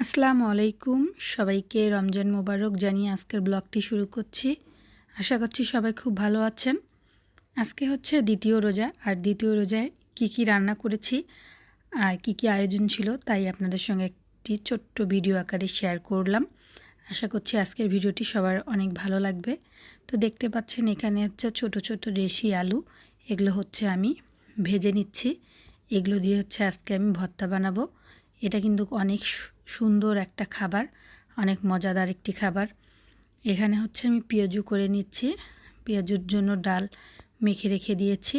আসসালামু আলাইকুম। সবাইকে রমজান মোবারক জানিয়ে আজকের ব্লগটি শুরু করছি। আশা করছি সবাই খুব ভালো আছেন। আজকে হচ্ছে দ্বিতীয় রোজা। আর দ্বিতীয় রোজায় কি কি রান্না করেছি আর কি কি আয়োজন ছিল তাই আপনাদের সঙ্গে একটি ছোট্ট ভিডিও আকারে শেয়ার করলাম। আশা করছি আজকের ভিডিওটি সবার অনেক ভালো লাগবে। তো দেখতে পাচ্ছেন এখানে হচ্ছে ছোট ছোট দেশি আলু। এগুলো হচ্ছে আমি ভেজে নিচ্ছি। এগুলো দিয়ে হচ্ছে আজকে আমি ভর্তা বানাবো। এটা কিন্তু অনেক সুন্দর একটা খাবার, অনেক মজাদার একটি খাবার। এখানে হচ্ছে আমি পেঁয়াজু করে নিচ্ছি। পেঁয়াজুর জন্য ডাল মেখে রেখে দিয়েছি।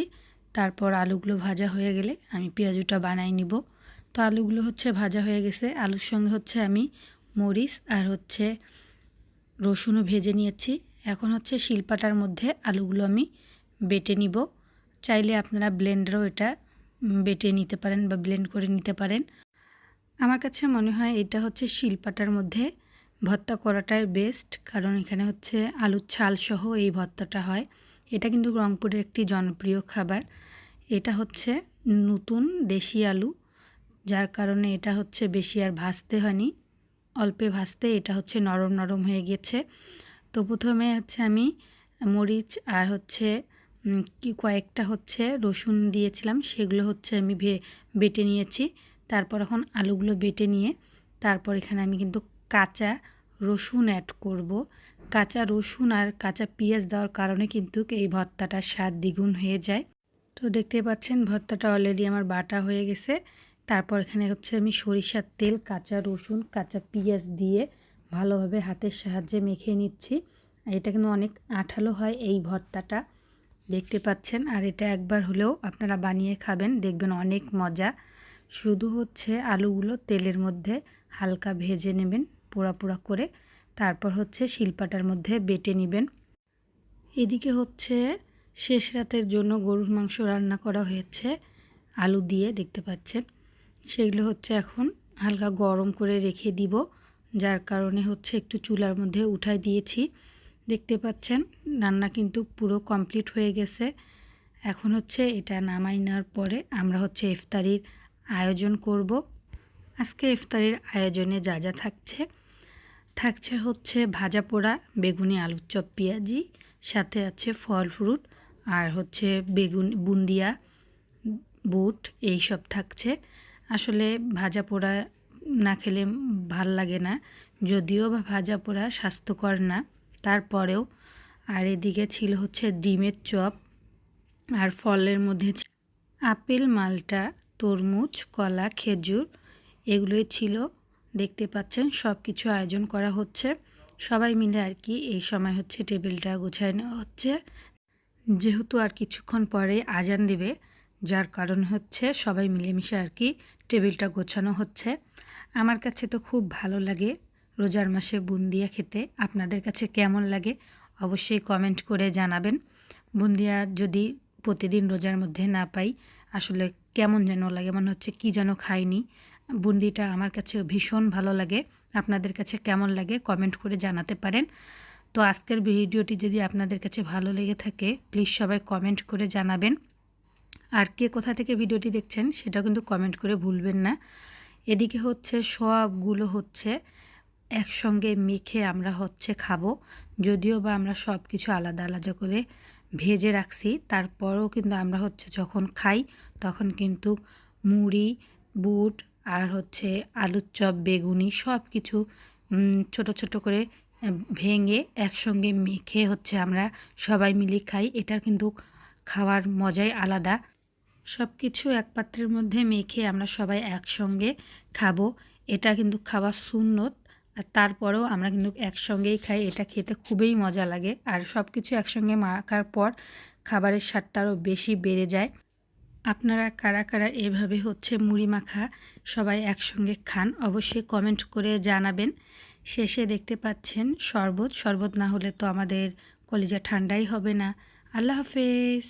তারপর আলুগুলো ভাজা হয়ে গেলে আমি পেঁয়াজুটা বানাই নিব। তো আলুগুলো হচ্ছে ভাজা হয়ে গেছে। আলুর সঙ্গে হচ্ছে আমি মরিচ আর হচ্ছে রসুনও ভেজে নিয়েছি। এখন হচ্ছে শিলপাটার মধ্যে আলুগুলো আমি বেটে নিব। চাইলে আপনারা ব্লেন্ডারও এটা বেটে নিতে পারেন বা ব্লেন্ড করে নিতে পারেন। আমার কাছে মনে হয় এটা হচ্ছে শিলপাটার মধ্যে ভর্তা করাটাই বেস্ট কারণ এখানে হচ্ছে আলুর ছাল সহ এই ভর্তাটা হয়। এটা কিন্তু রংপুরের একটি জনপ্রিয় খাবার। এটা হচ্ছে নতুন দেশি আলু, যার কারণে এটা হচ্ছে বেশি আর ভাজতে হয়নি। অল্পে ভাজতে এটা হচ্ছে নরম নরম হয়ে গেছে। তো প্রথমে হচ্ছে আমি মরিচ আর হচ্ছে কি কয়েকটা হচ্ছে রসুন দিয়েছিলাম, সেগুলো হচ্ছে আমি ভে, বেটে নিয়েছি। তারপর এখন আলুগুলো বেটে নিয়ে তারপর এখানে আমি কিন্তু কাঁচা রসুন অ্যাড করব। কাঁচা রসুন আর কাঁচা পেঁয়াজ দেওয়ার কারণে কিন্তু এই ভর্তাটা স্বাদ দ্বিগুণ হয়ে যায়। তো দেখতে পাচ্ছেন, ভর্তাটা অলরেডি আমার বাটা হয়ে গেছে। তারপর এখানে হচ্ছে আমি সরিষার তেল, কাঁচা রসুন, কাঁচা পেঁয়াজ দিয়ে ভালোভাবে হাতের সাহায্যে মেখে নিচ্ছি। এটা কিন্তু অনেক আঠালো হয় এই ভর্তাটা। দেখতে পাচ্ছেন, আর এটা একবার হলেও আপনারা বানিয়ে খাবেন, দেখবেন অনেক মজা। শুধু হচ্ছে আলুগুলো তেলের মধ্যে হালকা ভেজে নেবেন পোড়া পোড়া করে। তারপর হচ্ছে শিলপাটার মধ্যে বেটে নেবেন। এদিকে হচ্ছে শেষ রাতের জন্য গরুর মাংস রান্না করা হয়েছে আলু দিয়ে, দেখতে পাচ্ছেন। সেগুলো হচ্ছে এখন হালকা গরম করে রেখে দিব, যার কারণে হচ্ছে একটু চুলার মধ্যে উঠাই দিয়েছি। দেখতে পাচ্ছেন, রান্না কিন্তু পুরো কমপ্লিট হয়ে গেছে। এখন হচ্ছে এটা নামাই নেওয়ার পরে আমরা হচ্ছে ইফতারির আয়োজন করব। আজকে ইফতারির আয়োজনে যা যা থাকছে থাকছে হচ্ছে ভাজা পোড়া, বেগুনি আলুর চপ পেঁয়াজি, সাথে আছে ফল ফ্রুট, আর হচ্ছে বেগুন, বুন্দিয়া, বুট, এই সব থাকছে। আসলে ভাজা পোড়া না খেলে ভালো লাগে না, যদিও বা ভাজা পোড়া স্বাস্থ্যকর না। তারপরেও, আর এদিকে ছিল হচ্ছে ডিমের চপ, আর ফলের মধ্যে আপেল, মালটা তরমুজ, কলা, খেজুর, এগুলোই ছিল। দেখতে পাচ্ছেন সব কিছু আয়োজন করা হচ্ছে। সবাই মিলে আর কি এই সময় হচ্ছে টেবিলটা গুছায় নেওয়া হচ্ছে। যেহেতু আর কিছুক্ষণ পরে আজান দেবে, যার কারণ হচ্ছে সবাই মিলেমিশে আর কি টেবিলটা গোছানো হচ্ছে। আমার কাছে তো খুব ভালো লাগে রোজার মাসে বুন্দিয়া খেতে। আপনাদের কাছে কেমন লাগে অবশ্যই কমেন্ট করে জানাবেন। বুন্দিয়া যদি প্রতিদিন রোজার মধ্যে না পাই আসলে কেমন যেন লাগে, মনে হচ্ছে কি যেন খাইনি। বুন্দিটা আমার কাছে ভীষণ ভালো লাগে। আপনাদের কাছে কেমন লাগে কমেন্ট করে জানাতে পারেন। তো আজকের ভিডিওটি যদি আপনাদের কাছে ভালো লেগে থাকে প্লিজ সবাই কমেন্ট করে জানাবেন। আর কে কোথা থেকে ভিডিওটি দেখছেন সেটা কিন্তু কমেন্ট করে ভুলবেন না। এদিকে হচ্ছে, সবগুলো হচ্ছে একসঙ্গে মেখে আমরা হচ্ছে খাব। যদিও বা আমরা সব কিছু আলাদা আলাদা করে ভেজে রাখছি। তারপরেও কিন্তু আমরা হচ্ছে যখন খাই, তখন কিন্তু মুড়ি, বুট আর হচ্ছে আলুর চপ, বেগুনি সব কিছু ছোট ছোট করে ভেঙে একসঙ্গে মেখে হচ্ছে আমরা সবাই মিলে খাই। এটা কিন্তু খাওয়ার মজাই আলাদা। সব কিছু এক পাত্রের মধ্যে মেখে আমরা সবাই একসঙ্গে খাব। এটা কিন্তু খাওয়া সুন্নত। আর তারপরেও আমরা কিন্তু একসঙ্গেই খাই, এটা খেতে খুবই মজা লাগে। আর সব কিছু একসঙ্গে মাখার পর খাবারের স্বাদটা আরও বেশি বেড়ে যায়। আপনারা কারা কারা এভাবে হচ্ছে মুড়ি মাখা সবাই একসঙ্গে খান অবশ্যই কমেন্ট করে জানাবেন। শেষে দেখতে পাচ্ছেন শরবত শরবত না হলে তো আমাদের কলিজা ঠান্ডাই হবে না। আল্লাহ হাফেজ।